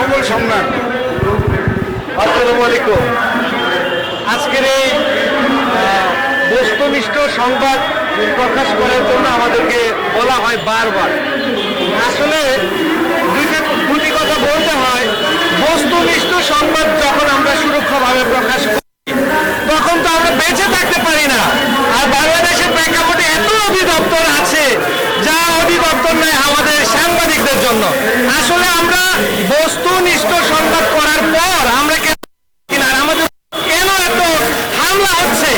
কমল সম্রাট আসসালামু আলাইকুম আজকের এই বস্তুনিষ্ঠ সংবাদ প্রকাশ করার জন্য আমাদেরকে বলা হয় বারবার। আসলে দুইটা দুটি কথা বলতে হয়। বস্তুনিষ্ঠ সংবাদ যখন আমরা সুরক্ষাভাবে প্রকাশ করি তখন তো আমরা বেঁচে থাকতে পারি না আর বাংলাদেশের প্রেক্ষাপটে এত অধিদপ্তর আছে যা অধিদপ্তর নেই আমাদের সাংবাদিকদের জন্য আসলে আমরা বস্তুনিষ্ঠ সংবাদ করার পর আমরা কেন কিনা আর আমাদের কেন এত হামলা হচ্ছে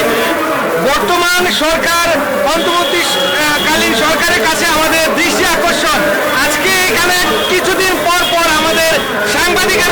বর্তমান সরকার অন্তর্বর্তীকালীন সরকারের কাছে আমাদের দৃষ্টি আকর্ষণ। আজকে এখানে কিছুদিন পর পর আমাদের সাংবাদিকের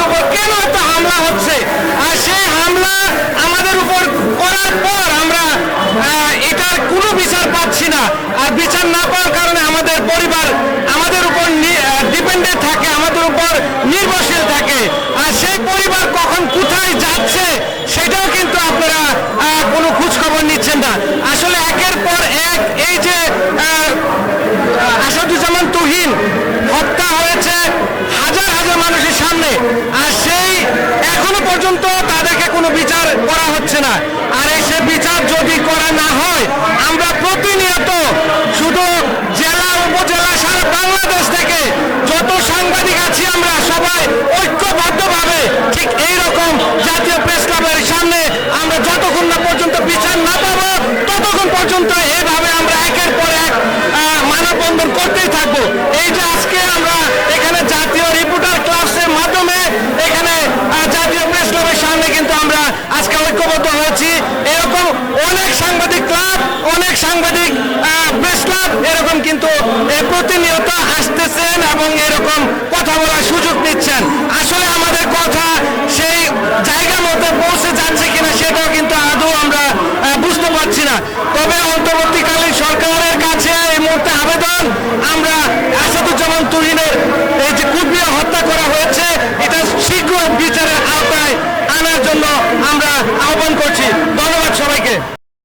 পর্যন্ত তাদেরকে কোনো বিচার করা হচ্ছে না। আর সে বিচার যদি করা না হয়, আমরা প্রতিনিয়ত শুধু জেলা, উপজেলা, সারা বাংলাদেশ থেকে যত সাংবাদিক আছি আমরা সবাই ঐক্যবদ্ধভাবে ঠিক এইরকম অনেক সাংবাদিক ক্লাব, অনেক সাংবাদিক প্রেস ক্লাব, এরকম কিন্তু প্রতিনিয়ত আসতেছেন এবং এরকম কথা বলার সুযোগ